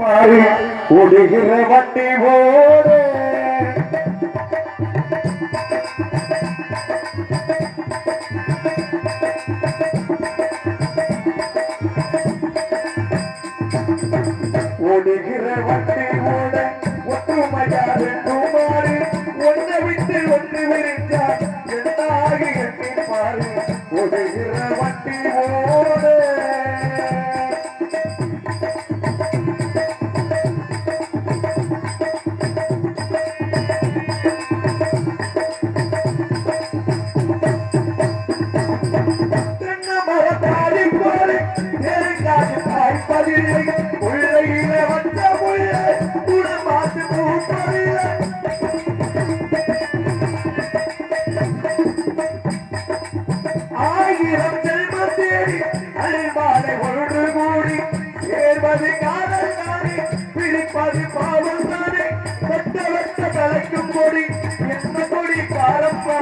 பாரு ஓடுகிற வண்டி ஓடு பாவம் தானே வெட்ட வெட்ட தலைக்கும் கொடி என்ன கொடி பாரப்பா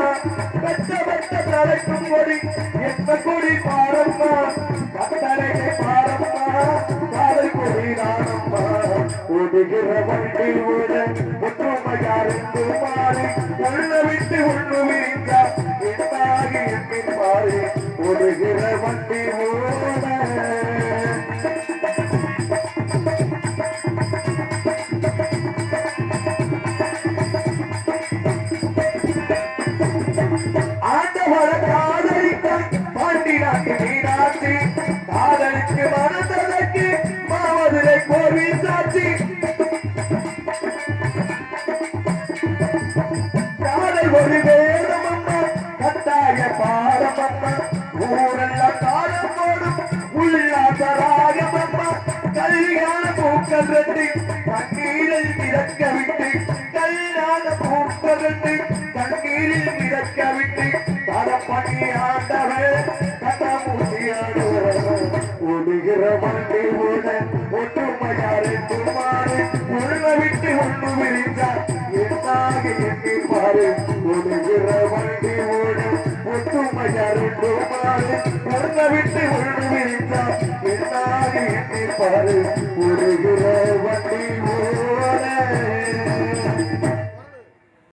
வெட்ட வெட்ட தலைக்கும் கொடி என்ன கொடி பாரப்பா கத்தரையை பாரப்பா காதல் கொடி ஓடுகிற வண்டி ஓட மாறி. உள்ள விட்டு என்னாகி எண்ணி ஓடுகிற வண்டி ஆண்டவர காதலித்தாய் பாண்டி நாட்டு மீனாட்சி காதலிக்கு மனதற்கு மாவதிலை கோவில் சாட்சி காதல் ஒரு வேதம் அம்மா கட்டாய பாடம் அம்மா ஊரெல்லாம் காலம் போடும் உல்லாச ராகம் அம்மா கல்யாண பூக்கள் ரெண்டு கண்ணீரை திறக்க விட்டு கல்யாண பூக்கள் ரெண்டு கண்ணீரில் மிதக்க விட்டு தரப்பணி ஆண்டவர் கட்டமூசியாடுவர் ஓடுகிற வண்டி ஓட ஒற்றுமையாரு துமாறு உள்ள விட்டு ஒன்று விரிந்தார். என்னாக எண்ணி பாரு ஓடுகிற வண்டி ஓட ஒற்றுமையாரு துமாறு உள்ள விட்டு ஒன்று விரிந்தார். என்னாக எண்ணி பாரு ஓடுகிற வண்டி ஓட